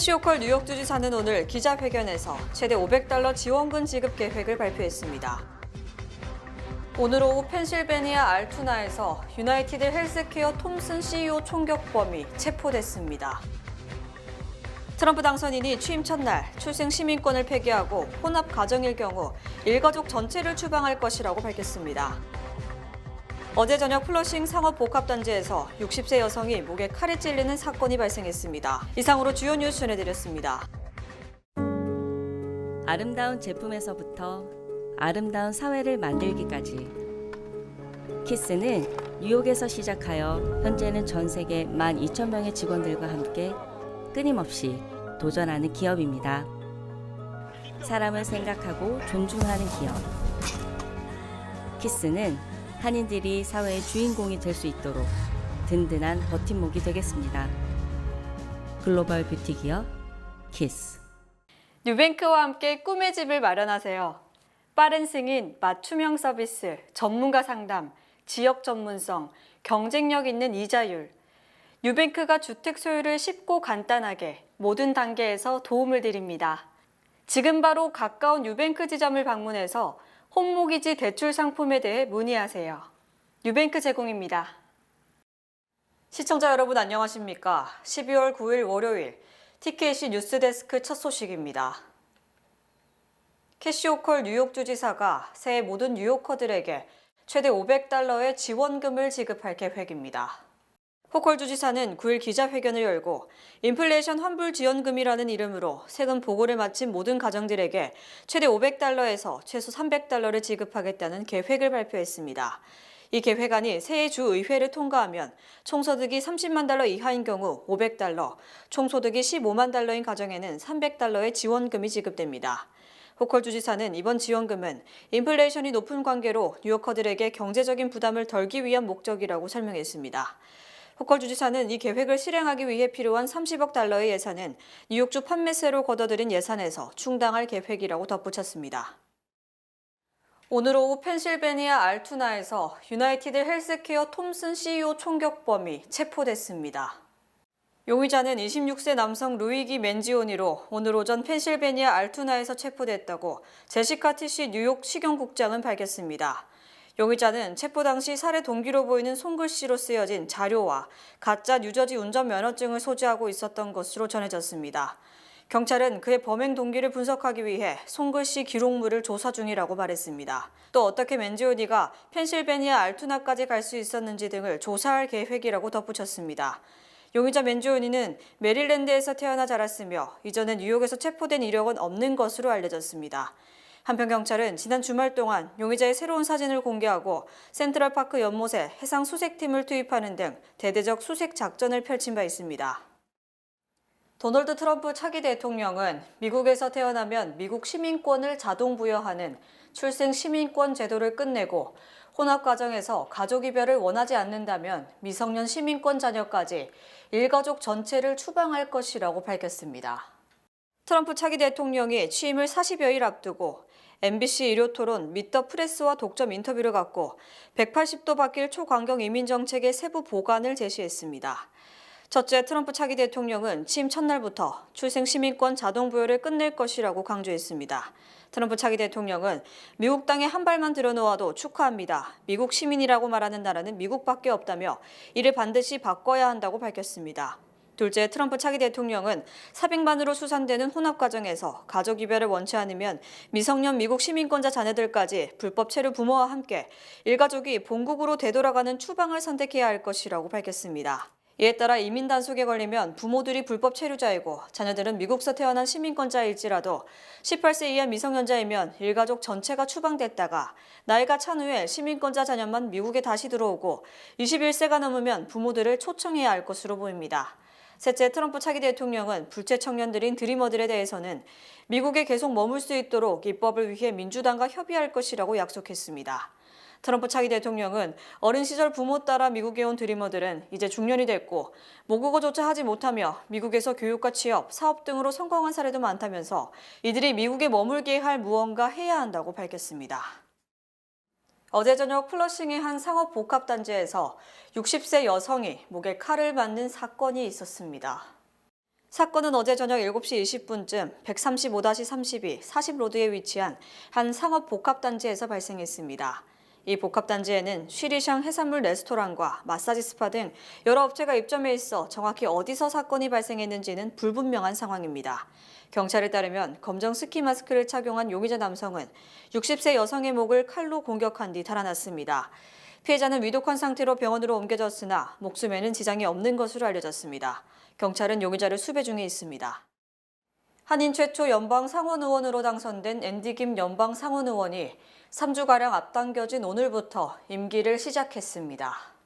캐시오컬 뉴욕 주지사는 오늘 기자회견에서 최대 500달러 지원금 지급 계획을 발표했습니다. 오늘 오후 펜실베니아 알투나에서 유나이티드 헬스케어 톰슨 CEO 총격범이 체포됐습니다. 트럼프 당선인이 취임 첫날 출생 시민권을 폐기하고 혼합 가정일 경우 일가족 전체를 추방할 것이라고 밝혔습니다. 어제 저녁 플러싱 상업 복합단지에서 60세 여성이 목에 칼이 찔리는 사건이 발생했습니다. 이상으로 주요 뉴스 전해드렸습니다. 아름다운 제품에서부터 아름다운 사회를 만들기까지 키스는 뉴욕에서 시작하여 현재는 전 세계 12,000명의 직원들과 함께 끊임없이 도전하는 기업입니다. 사람을 생각하고 존중하는 기업. 키스는 한인들이 사회의 주인공이 될 수 있도록 든든한 버팀목이 되겠습니다. 글로벌 뷰티 기업 키스. 뉴뱅크와 함께 꿈의 집을 마련하세요. 빠른 승인, 맞춤형 서비스, 전문가 상담, 지역 전문성, 경쟁력 있는 이자율. 뉴뱅크가 주택 소유를 쉽고 간단하게 모든 단계에서 도움을 드립니다. 지금 바로 가까운 뉴뱅크 지점을 방문해서 홈모기지 대출 상품에 대해 문의하세요. 뉴뱅크 제공입니다. 시청자 여러분 안녕하십니까? 12월 9일 월요일 TKC 뉴스데스크 첫 소식입니다. 캐시 오컬 뉴욕 주지사가 새해 모든 뉴요커들에게 최대 500달러의 지원금을 지급할 계획입니다. 호컬 주지사는 9일 기자회견을 열고 인플레이션 환불 지원금이라는 이름으로 세금 보고를 마친 모든 가정들에게 최대 500달러에서 최소 300달러를 지급하겠다는 계획을 발표했습니다. 이 계획안이 새해 주 의회를 통과하면 총소득이 30만 달러 이하인 경우 500달러, 총소득이 15만 달러인 가정에는 300달러의 지원금이 지급됩니다. 호컬 주지사는 이번 지원금은 인플레이션이 높은 관계로 뉴요커들에게 경제적인 부담을 덜기 위한 목적이라고 설명했습니다. 호컬 주지사는 이 계획을 실행하기 위해 필요한 30억 달러의 예산은 뉴욕주 판매세로 걷어들인 예산에서 충당할 계획이라고 덧붙였습니다. 오늘 오후 펜실베니아 알투나에서 유나이티드 헬스케어 톰슨 CEO 총격범이 체포됐습니다. 용의자는 26세 남성 루이기 맨지오니로 오늘 오전 펜실베니아 알투나에서 체포됐다고 제시카 티시 뉴욕 시경국장은 밝혔습니다. 용의자는 체포 당시 살해 동기로 보이는 손글씨로 쓰여진 자료와 가짜 뉴저지 운전면허증을 소지하고 있었던 것으로 전해졌습니다. 경찰은 그의 범행 동기를 분석하기 위해 손글씨 기록물을 조사 중이라고 말했습니다. 또 어떻게 맨지오니가 펜실베니아 알투나까지 갈 수 있었는지 등을 조사할 계획이라고 덧붙였습니다. 용의자 맨지오니는 메릴랜드에서 태어나 자랐으며 이전에 뉴욕에서 체포된 이력은 없는 것으로 알려졌습니다. 한편 경찰은 지난 주말 동안 용의자의 새로운 사진을 공개하고 센트럴파크 연못에 해상 수색팀을 투입하는 등 대대적 수색 작전을 펼친 바 있습니다. 도널드 트럼프 차기 대통령은 미국에서 태어나면 미국 시민권을 자동 부여하는 출생 시민권 제도를 끝내고 혼합 가정에서 가족 이별을 원하지 않는다면 미성년 시민권 자녀까지 일가족 전체를 추방할 것이라고 밝혔습니다. 트럼프 차기 대통령이 취임을 40여일 앞두고 MBC 일요 토론 미터 프레스와 독점 인터뷰를 갖고 180도 바뀔 초강경 이민 정책의 세부 보관을 제시했습니다. 첫째, 트럼프 차기 대통령은 취임 첫날부터 출생 시민권 자동 부여를 끝낼 것이라고 강조했습니다. 트럼프 차기 대통령은 미국 땅에 한 발만 들여놓아도 축하합니다. 미국 시민이라고 말하는 나라는 미국밖에 없다며 이를 반드시 바꿔야 한다고 밝혔습니다. 둘째, 트럼프 차기 대통령은 사백만으로 수산되는 혼합 가정에서 가족 이별을 원치 않으면 미성년 미국 시민권자 자녀들까지 불법 체류 부모와 함께 일가족이 본국으로 되돌아가는 추방을 선택해야 할 것이라고 밝혔습니다. 이에 따라 이민 단속에 걸리면 부모들이 불법 체류자이고 자녀들은 미국서 태어난 시민권자일지라도 18세 이하 미성년자이면 일가족 전체가 추방됐다가 나이가 찬 후에 시민권자 자녀만 미국에 다시 들어오고 21세가 넘으면 부모들을 초청해야 할 것으로 보입니다. 셋째, 트럼프 차기 대통령은 불체 청년들인 드리머들에 대해서는 미국에 계속 머물 수 있도록 입법을 위해 민주당과 협의할 것이라고 약속했습니다. 트럼프 차기 대통령은 어린 시절 부모 따라 미국에 온 드리머들은 이제 중년이 됐고 모국어조차 하지 못하며 미국에서 교육과 취업, 사업 등으로 성공한 사례도 많다면서 이들이 미국에 머물게 할 무언가 해야 한다고 밝혔습니다. 어제 저녁 플러싱의 한 상업 복합단지에서 60세 여성이 목에 칼을 맞는 사건이 있었습니다. 사건은 어제 저녁 7시 20분쯤 135-32 40로드에 위치한 한 상업 복합단지에서 발생했습니다. 이 복합단지에는 쉬리샹 해산물 레스토랑과 마사지 스파 등 여러 업체가 입점해 있어 정확히 어디서 사건이 발생했는지는 불분명한 상황입니다. 경찰에 따르면 검정 스키 마스크를 착용한 용의자 남성은 60세 여성의 목을 칼로 공격한 뒤 달아났습니다. 피해자는 위독한 상태로 병원으로 옮겨졌으나 목숨에는 지장이 없는 것으로 알려졌습니다. 경찰은 용의자를 수배 중에 있습니다. 한인 최초 연방 상원 의원으로 당선된 앤디 김 연방 상원 의원이 3주가량 앞당겨진 오늘부터 임기를 시작했습니다.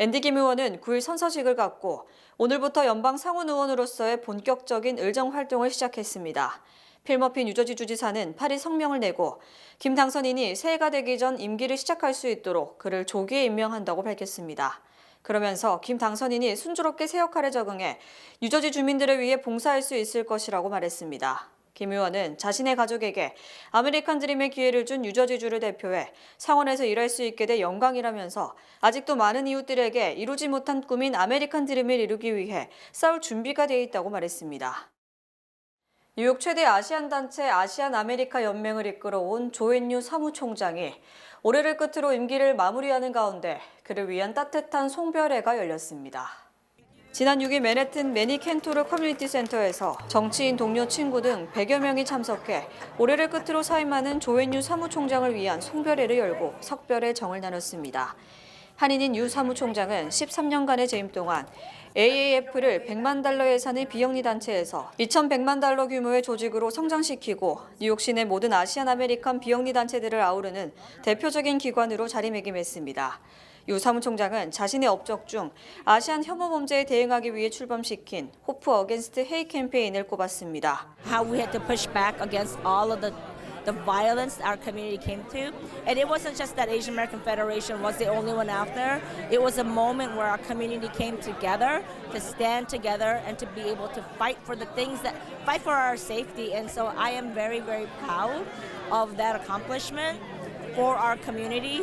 앤디 김 의원은 9일 선서식을 갖고 오늘부터 연방 상원 의원으로서의 본격적인 의정 활동을 시작했습니다. 필머핀 뉴저지 주지사는 8일 성명을 내고 김 당선인이 새해가 되기 전 임기를 시작할 수 있도록 그를 조기에 임명한다고 밝혔습니다. 그러면서 김 당선인이 순조롭게 새 역할에 적응해 뉴저지 주민들을 위해 봉사할 수 있을 것이라고 말했습니다. 김 의원은 자신의 가족에게 아메리칸 드림의 기회를 준 뉴저지주를 대표해 상원에서 일할 수 있게 돼 영광이라면서 아직도 많은 이웃들에게 이루지 못한 꿈인 아메리칸 드림을 이루기 위해 싸울 준비가 되어 있다고 말했습니다. 뉴욕 최대 아시안 단체 아시안 아메리카 연맹을 이끌어온 조앤유 사무총장이 올해를 끝으로 임기를 마무리하는 가운데 그를 위한 따뜻한 송별회가 열렸습니다. 지난 6일 맨해튼 매니 켄토르 커뮤니티 센터에서 정치인, 동료, 친구 등 100여 명이 참석해 올해를 끝으로 사임하는 조앤유 사무총장을 위한 송별회를 열고 석별의 정을 나눴습니다. 한인인 유 사무총장은 13년간의 재임 동안 AAF를 100만 달러 예산의 비영리 단체에서 2,100만 달러 규모의 조직으로 성장시키고 뉴욕시 내 모든 아시안 아메리칸 비영리 단체들을 아우르는 대표적인 기관으로 자리매김했습니다. 유 사무총장은 자신의 업적 중 아시안 혐오 범죄에 대응하기 위해 출범시킨 호프 어겐스트 헤이 캠페인을 꼽았습니다. how we had to push back against all of the the violence our community came to. And it wasn't just that Asian American Federation was the only one out there. It was a moment where our community came together to stand together and to be able to fight for the things that fight for our safety. And so I am very, very proud of that accomplishment for our community.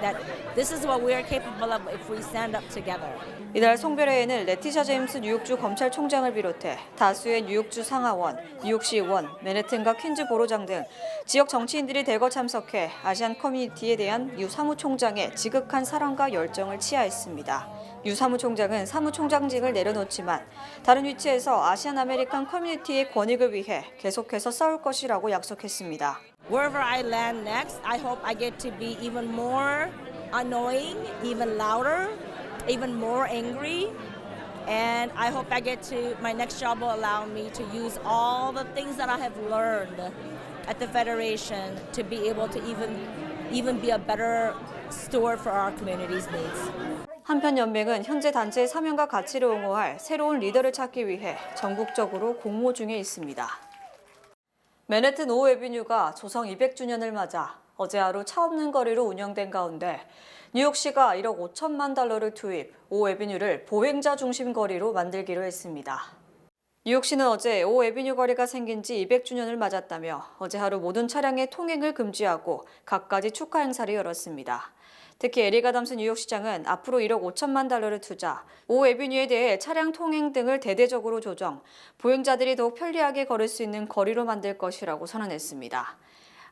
That this is what we are capable of if we stand up together. 이날 송별회에는 레티샤 제임스 뉴욕주 검찰총장을 비롯해 다수의 뉴욕주 상하원, 뉴욕시 의원, 맨해튼과 퀸즈 보로장 등 지역 정치인들이 대거 참석해 아시안 커뮤니티에 대한 유 사무총장의 지극한 사랑과 열정을 치하했습니다. 유 사무총장은 사무총장직을 내려놓지만 다른 위치에서 아시안 아메리칸 커뮤니티의 권익을 위해 계속해서 싸울 것이라고 약속했습니다. Wherever I land next, I hope I get to be even more annoying, even louder, even more angry. And I hope I get to, my next job will allow me to use all the things that I have learned at the Federation to be able to even, even be a better steward for our community's needs. 한편 연맹은 현재 단체의 사명과 가치를 옹호할 새로운 리더를 찾기 위해 전국적으로 공모 중에 있습니다. 맨해튼 5 에비뉴가 조성 200주년을 맞아 어제 하루 차 없는 거리로 운영된 가운데 뉴욕시가 1억 5천만 달러를 투입 5 에비뉴를 보행자 중심 거리로 만들기로 했습니다. 뉴욕시는 어제 5 에비뉴 거리가 생긴 지 200주년을 맞았다며 어제 하루 모든 차량의 통행을 금지하고 갖가지 축하 행사를 열었습니다. 특히 에리 가담스 뉴욕시장은 앞으로 1억 5천만 달러를 투자, 5 에비뉴에 대해 차량 통행 등을 대대적으로 조정, 보행자들이 더욱 편리하게 걸을 수 있는 거리로 만들 것이라고 선언했습니다.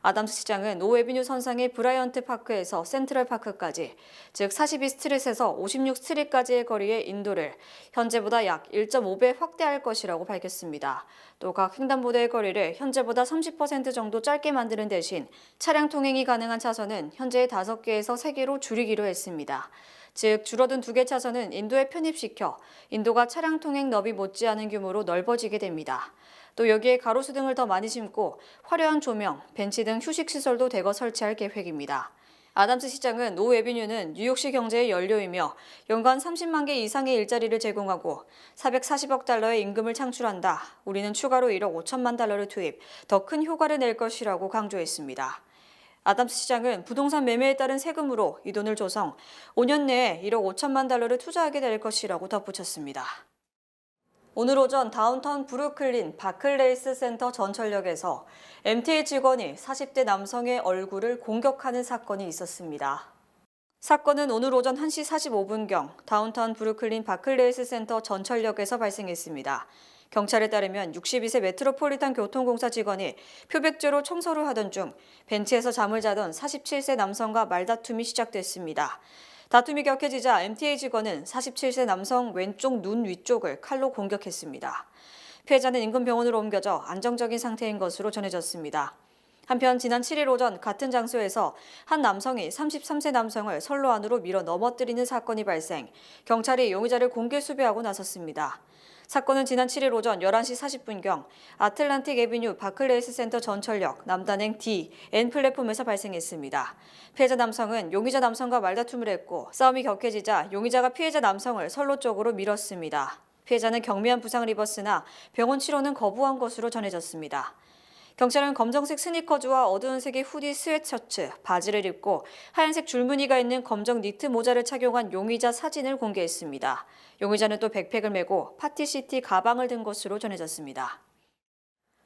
아담스 시장은 5 에비뉴 선상의 브라이언트 파크에서 센트럴 파크까지, 즉 42 스트릿에서 56 스트릿까지의 거리의 인도를 현재보다 약 1.5배 확대할 것이라고 밝혔습니다. 또 각 횡단보도의 거리를 현재보다 30% 정도 짧게 만드는 대신 차량 통행이 가능한 차선은 현재의 5개에서 3개로 줄이기로 했습니다. 즉 줄어든 두 개 차선은 인도에 편입시켜 인도가 차량 통행 너비 못지않은 규모로 넓어지게 됩니다. 또 여기에 가로수 등을 더 많이 심고 화려한 조명, 벤치 등 휴식 시설도 대거 설치할 계획입니다. 아담스 시장은 노 에비뉴는 뉴욕시 경제의 연료이며 연간 30만 개 이상의 일자리를 제공하고 440억 달러의 임금을 창출한다. 우리는 추가로 1억 5천만 달러를 투입, 더 큰 효과를 낼 것이라고 강조했습니다. 아담스 시장은 부동산 매매에 따른 세금으로 이 돈을 조성, 5년 내에 1억 5천만 달러를 투자하게 될 것이라고 덧붙였습니다. 오늘 오전 다운타운 브루클린 바클레이스 센터 전철역에서 MTA 직원이 40대 남성의 얼굴을 공격하는 사건이 있었습니다. 사건은 오늘 오전 1시 45분경 다운타운 브루클린 바클레이스 센터 전철역에서 발생했습니다. 경찰에 따르면 62세 메트로폴리탄 교통공사 직원이 표백제로 청소를 하던 중 벤치에서 잠을 자던 47세 남성과 말다툼이 시작됐습니다. 다툼이 격해지자 MTA 직원은 47세 남성 왼쪽 눈 위쪽을 칼로 공격했습니다. 피해자는 인근 병원으로 옮겨져 안정적인 상태인 것으로 전해졌습니다. 한편 지난 7일 오전 같은 장소에서 한 남성이 33세 남성을 선로 안으로 밀어 넘어뜨리는 사건이 발생, 경찰이 용의자를 공개 수배하고 나섰습니다. 사건은 지난 7일 오전 11시 40분경 아틀란틱 에비뉴 바클레이스 센터 전철역 남단행 D, N 플랫폼에서 발생했습니다. 피해자 남성은 용의자 남성과 말다툼을 했고 싸움이 격해지자 용의자가 피해자 남성을 선로 쪽으로 밀었습니다. 피해자는 경미한 부상을 입었으나 병원 치료는 거부한 것으로 전해졌습니다. 경찰은 검정색 스니커즈와 어두운 색의 후디 스웨트셔츠, 바지를 입고 하얀색 줄무늬가 있는 검정 니트 모자를 착용한 용의자 사진을 공개했습니다. 용의자는 또 백팩을 메고 파티시티 가방을 든 것으로 전해졌습니다.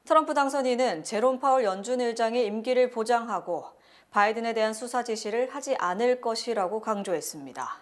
트럼프 당선인은 제롬 파월 연준 의장의 임기를 보장하고 바이든에 대한 수사 지시를 하지 않을 것이라고 강조했습니다.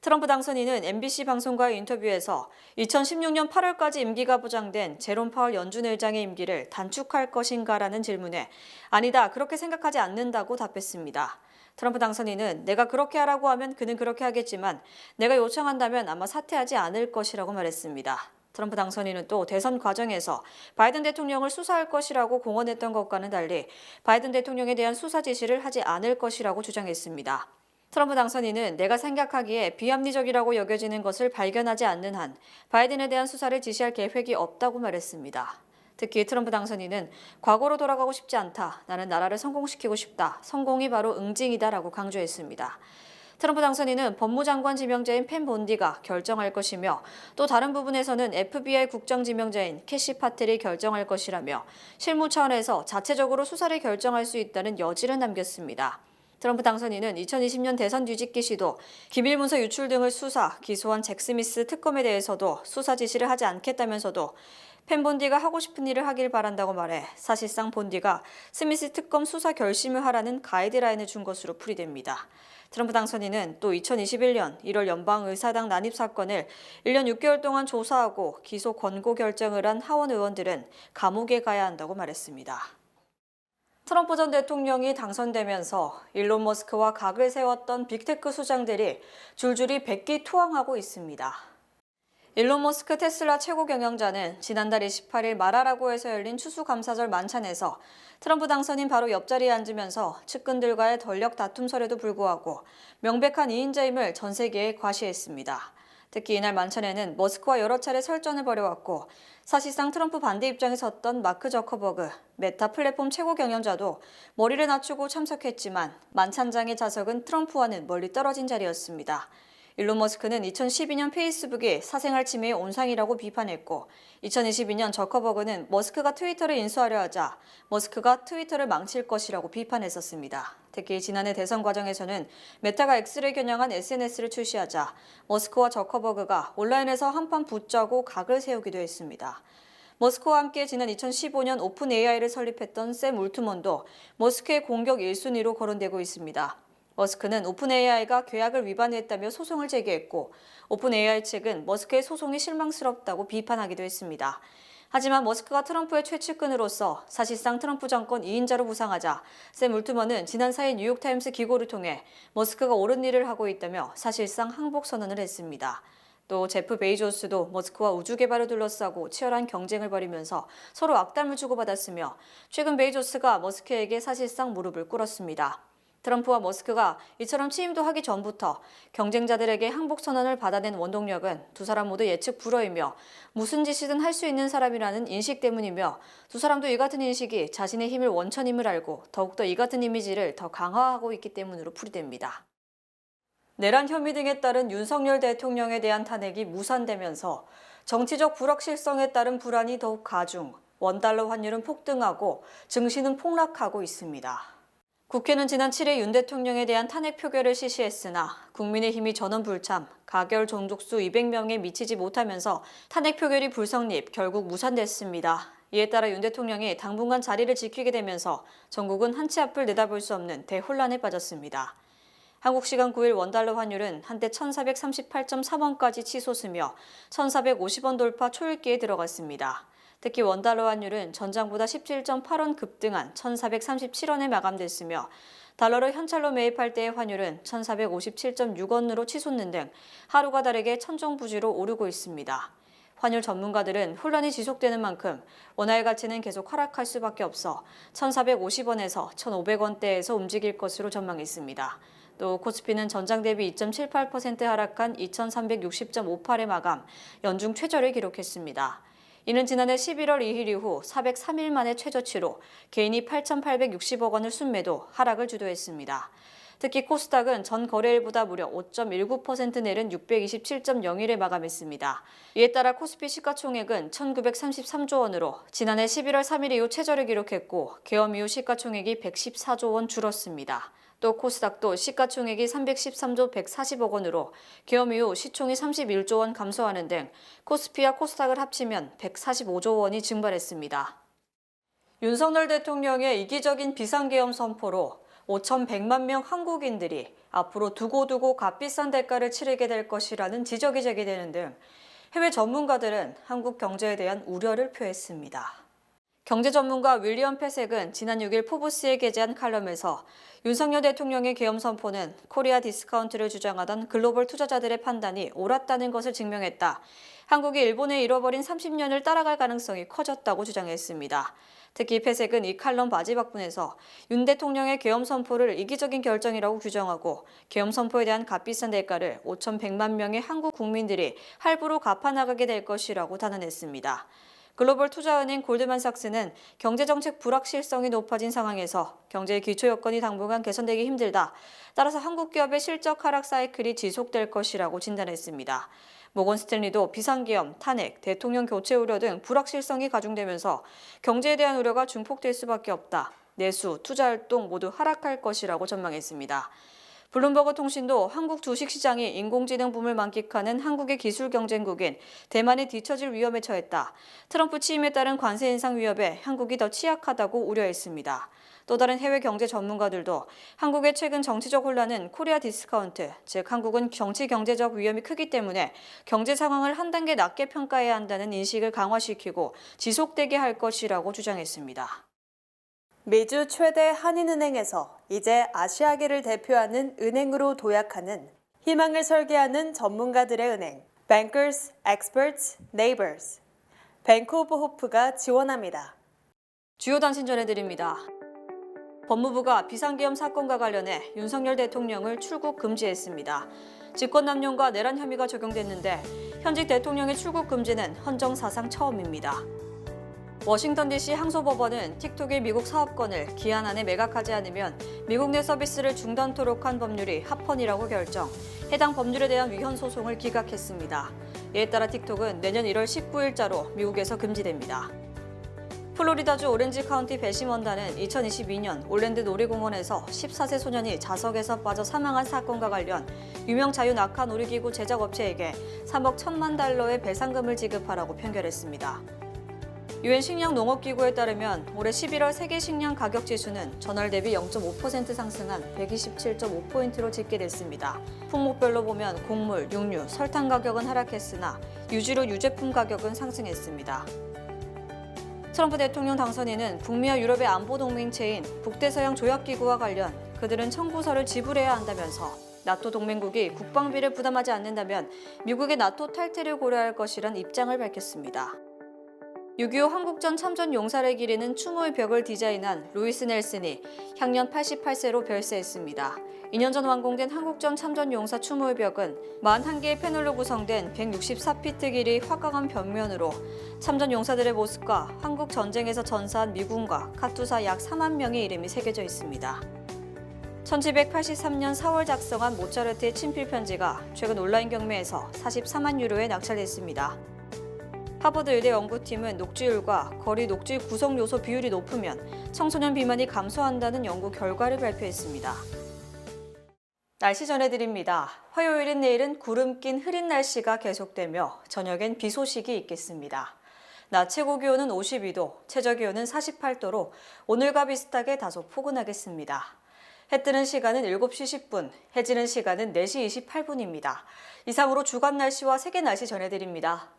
트럼프 당선인은 MBC 방송과의 인터뷰에서 2016년 8월까지 임기가 보장된 제롬 파월 연준 의장의 임기를 단축할 것인가라는 질문에 아니다, 그렇게 생각하지 않는다고 답했습니다. 트럼프 당선인은 내가 그렇게 하라고 하면 그는 그렇게 하겠지만 내가 요청한다면 아마 사퇴하지 않을 것이라고 말했습니다. 트럼프 당선인은 또 대선 과정에서 바이든 대통령을 수사할 것이라고 공언했던 것과는 달리 바이든 대통령에 대한 수사 지시를 하지 않을 것이라고 주장했습니다. 트럼프 당선인은 내가 생각하기에 비합리적이라고 여겨지는 것을 발견하지 않는 한 바이든에 대한 수사를 지시할 계획이 없다고 말했습니다. 특히 트럼프 당선인은 과거로 돌아가고 싶지 않다. 나는 나라를 성공시키고 싶다. 성공이 바로 응징이다라고 강조했습니다. 트럼프 당선인은 법무장관 지명자인 펜 본디가 결정할 것이며 또 다른 부분에서는 FBI 국정 지명자인 캐시 파텔이 결정할 것이라며 실무 차원에서 자체적으로 수사를 결정할 수 있다는 여지를 남겼습니다. 트럼프 당선인은 2020년 대선 뒤집기 시도 기밀문서 유출 등을 수사, 기소한 잭 스미스 특검에 대해서도 수사 지시를 하지 않겠다면서도 펜 본디가 하고 싶은 일을 하길 바란다고 말해 사실상 본디가 스미스 특검 수사 결심을 하라는 가이드라인을 준 것으로 풀이됩니다. 트럼프 당선인은 또 2021년 1월 연방의사당 난입 사건을 1년 6개월 동안 조사하고 기소 권고 결정을 한 하원 의원들은 감옥에 가야 한다고 말했습니다. 트럼프 전 대통령이 당선되면서 일론 머스크와 각을 세웠던 빅테크 수장들이 줄줄이 백기 투항하고 있습니다. 일론 머스크 테슬라 최고 경영자는 지난달 28일 마라라고에서 열린 추수감사절 만찬에서 트럼프 당선인 바로 옆자리에 앉으면서 측근들과의 전력 다툼설에도 불구하고 명백한 이인자임을 전 세계에 과시했습니다. 특히 이날 만찬에는 머스크와 여러 차례 설전을 벌여왔고 사실상 트럼프 반대 입장에 섰던 마크 저커버그, 메타 플랫폼 최고 경영자도 머리를 낮추고 참석했지만 만찬장의 좌석은 트럼프와는 멀리 떨어진 자리였습니다. 일론 머스크는 2012년 페이스북이 사생활 침해의 온상이라고 비판했고 2022년 저커버그는 머스크가 트위터를 인수하려 하자 머스크가 트위터를 망칠 것이라고 비판했었습니다. 특히 지난해 대선 과정에서는 메타가 X를 겨냥한 SNS를 출시하자 머스크와 저커버그가 온라인에서 한판 붙자고 각을 세우기도 했습니다. 머스크와 함께 지난 2015년 오픈 AI를 설립했던 샘 울트먼도 머스크의 공격 1순위로 거론되고 있습니다. 머스크는 오픈 AI가 계약을 위반했다며 소송을 제기했고 오픈 AI 측은 머스크의 소송이 실망스럽다고 비판하기도 했습니다. 하지만 머스크가 트럼프의 최측근으로서 사실상 트럼프 정권 2인자로 부상하자 샘 울트먼은 지난 4일 뉴욕타임스 기고를 통해 머스크가 옳은 일을 하고 있다며 사실상 항복 선언을 했습니다. 또 제프 베이조스도 머스크와 우주 개발을 둘러싸고 치열한 경쟁을 벌이면서 서로 악담을 주고받았으며 최근 베이조스가 머스크에게 사실상 무릎을 꿇었습니다. 트럼프와 머스크가 이처럼 취임도 하기 전부터 경쟁자들에게 항복 선언을 받아낸 원동력은 두 사람 모두 예측 불허이며 무슨 짓이든 할 수 있는 사람이라는 인식 때문이며 두 사람도 이 같은 인식이 자신의 힘을 원천임을 알고 더욱더 이 같은 이미지를 더 강화하고 있기 때문으로 풀이됩니다. 내란 혐의 등에 따른 윤석열 대통령에 대한 탄핵이 무산되면서 정치적 불확실성에 따른 불안이 더욱 가중, 원달러 환율은 폭등하고 증시는 폭락하고 있습니다. 국회는 지난 7일 윤 대통령에 대한 탄핵 표결을 실시했으나 국민의힘이 전원 불참, 가결 종족수 200명에 미치지 못하면서 탄핵 표결이 불성립, 결국 무산됐습니다. 이에 따라 윤 대통령이 당분간 자리를 지키게 되면서 전국은 한치 앞을 내다볼 수 없는 대혼란에 빠졌습니다. 한국 시간 9일 원달러 환율은 한때 1,438.3원까지 치솟으며 1,450원 돌파 초읽기에 들어갔습니다. 특히 원달러 환율은 전장보다 17.8원 급등한 1,437원에 마감됐으며 달러로 현찰로 매입할 때의 환율은 1,457.6원으로 치솟는 등 하루가 다르게 천정부지로 오르고 있습니다. 환율 전문가들은 혼란이 지속되는 만큼 원화의 가치는 계속 하락할 수밖에 없어 1,450원에서 1,500원대에서 움직일 것으로 전망했습니다. 또 코스피는 전장 대비 2.78% 하락한 2,360.58에 마감, 연중 최저를 기록했습니다. 이는 지난해 11월 2일 이후 403일 만의 최저치로 개인이 8,860억 원을 순매도 하락을 주도했습니다. 특히 코스닥은 전 거래일보다 무려 5.19% 내린 627.01에 마감했습니다. 이에 따라 코스피 시가총액은 1,933조 원으로 지난해 11월 3일 이후 최저를 기록했고 계엄 이후 시가총액이 114조 원 줄었습니다. 또 코스닥도 시가총액이 313조 140억 원으로 계엄 이후 시총이 31조 원 감소하는 등 코스피와 코스닥을 합치면 145조 원이 증발했습니다. 윤석열 대통령의 이기적인 비상계엄 선포로 5,100만 명 한국인들이 앞으로 두고두고 값비싼 대가를 치르게 될 것이라는 지적이 제기되는 등 해외 전문가들은 한국 경제에 대한 우려를 표했습니다. 경제 전문가 윌리엄 페색은 지난 6일 포브스에 게재한 칼럼에서 윤석열 대통령의 계엄 선포는 코리아 디스카운트를 주장하던 글로벌 투자자들의 판단이 옳았다는 것을 증명했다. 한국이 일본에 잃어버린 30년을 따라갈 가능성이 커졌다고 주장했습니다. 특히 페색은 이 칼럼 마지막 분에서 윤 대통령의 계엄 선포를 이기적인 결정이라고 규정하고 계엄 선포에 대한 값비싼 대가를 5,100만 명의 한국 국민들이 할부로 갚아나가게 될 것이라고 단언했습니다. 글로벌 투자은행 골드만삭스는 경제정책 불확실성이 높아진 상황에서 경제의 기초 여건이 당분간 개선되기 힘들다. 따라서 한국 기업의 실적 하락 사이클이 지속될 것이라고 진단했습니다. 모건 스탠리도 비상기업, 탄핵, 대통령 교체 우려 등 불확실성이 가중되면서 경제에 대한 우려가 중폭될 수밖에 없다. 내수, 투자 활동 모두 하락할 것이라고 전망했습니다. 블룸버그 통신도 한국 주식시장이 인공지능 붐을 만끽하는 한국의 기술 경쟁국인 대만이 뒤처질 위험에 처했다. 트럼프 취임에 따른 관세 인상 위협에 한국이 더 취약하다고 우려했습니다. 또 다른 해외 경제 전문가들도 한국의 최근 정치적 혼란은 코리아 디스카운트, 즉 한국은 정치 경제적 위험이 크기 때문에 경제 상황을 한 단계 낮게 평가해야 한다는 인식을 강화시키고 지속되게 할 것이라고 주장했습니다. 미주 최대 한인은행에서 이제 아시아계를 대표하는 은행으로 도약하는 희망을 설계하는 전문가들의 은행 Bankers, Experts, Neighbors 뱅크 오브 호프가 지원합니다. 주요 단신 전해드립니다. 법무부가 비상계엄 사건과 관련해 윤석열 대통령을 출국 금지했습니다. 직권남용과 내란 혐의가 적용됐는데 현직 대통령의 출국 금지는 헌정 사상 처음입니다. 워싱턴 DC 항소법원은 틱톡의 미국 사업권을 기한 안에 매각하지 않으면 미국 내 서비스를 중단토록 한 법률이 합헌이라고 결정, 해당 법률에 대한 위헌 소송을 기각했습니다. 이에 따라 틱톡은 내년 1월 19일자로 미국에서 금지됩니다. 플로리다주 오렌지 카운티 배심원단은 2022년 올랜드 놀이공원에서 14세 소년이 자석에서 빠져 사망한 사건과 관련 유명 자유 낙하 놀이기구 제작업체에게 3억 1천만 달러의 배상금을 지급하라고 판결했습니다. 유엔 식량 농업기구에 따르면 올해 11월 세계 식량 가격 지수는 전월 대비 0.5% 상승한 127.5포인트로 집계됐습니다. 품목별로 보면 곡물, 육류, 설탕 가격은 하락했으나 유지로 유제품 가격은 상승했습니다. 트럼프 대통령 당선인은 북미와 유럽의 안보 동맹체인 북대서양 조약기구와 관련 그들은 청구서를 지불해야 한다면서 나토 동맹국이 국방비를 부담하지 않는다면 미국의 나토 탈퇴를 고려할 것이란 입장을 밝혔습니다. 6.25 한국전 참전 용사를 기리는 추모의 벽을 디자인한 루이스 넬슨이 향년 88세로 별세했습니다. 2년 전 완공된 한국전 참전 용사 추모의 벽은 41개의 패널로 구성된 164피트 길이 화강한 벽면으로 참전 용사들의 모습과 한국 전쟁에서 전사한 미군과 카투사 약 4만 명의 이름이 새겨져 있습니다. 1783년 4월 작성한 모차르트의 친필 편지가 최근 온라인 경매에서 44만 유로에 낙찰됐습니다. 하버드 의대 연구팀은 녹지율과 거리 녹지 구성 요소 비율이 높으면 청소년 비만이 감소한다는 연구 결과를 발표했습니다. 날씨 전해드립니다. 화요일인 내일은 구름 낀 흐린 날씨가 계속되며 저녁엔 비 소식이 있겠습니다. 낮 최고 기온은 52도, 최저 기온은 48도로 오늘과 비슷하게 다소 포근하겠습니다. 해 뜨는 시간은 7시 10분, 해 지는 시간은 4시 28분입니다. 이상으로 주간 날씨와 세계 날씨 전해드립니다.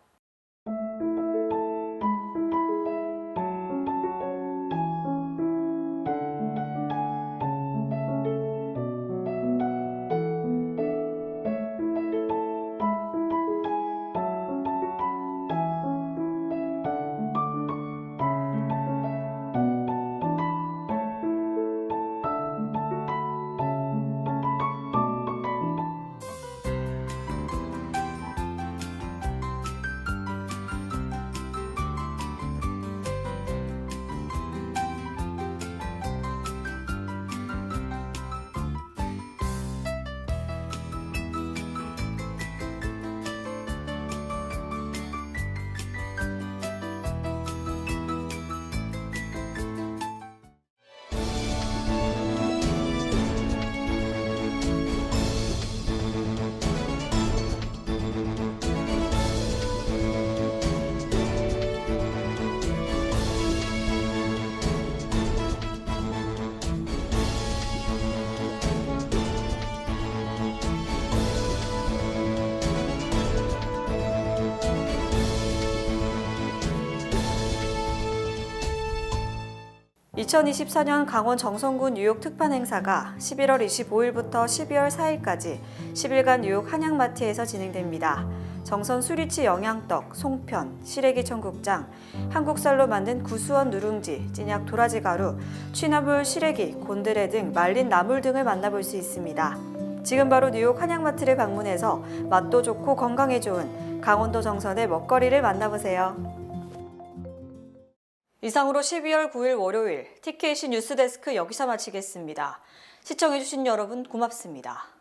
(2024년) 강원 정선군 뉴욕 특판 행사가 11월 25일부터 12월 4일까지 10일간 뉴욕 한양마트에서 진행됩니다. 정선 수리치 영양떡, 송편, 시래기 청국장, 한국쌀로 만든 구수원 누룽지, 찐약 도라지 가루, 취나물 시래기, 곤드레 등 말린 나물 등을 만나볼 수 있습니다. 지금 바로 뉴욕 한양마트를 방문해서 맛도 좋고 건강에 좋은 강원도 정선의 먹거리를 만나보세요. 이상으로 12월 9일 월요일 TKC 뉴스데스크 여기서 마치겠습니다. 시청해주신 여러분 고맙습니다.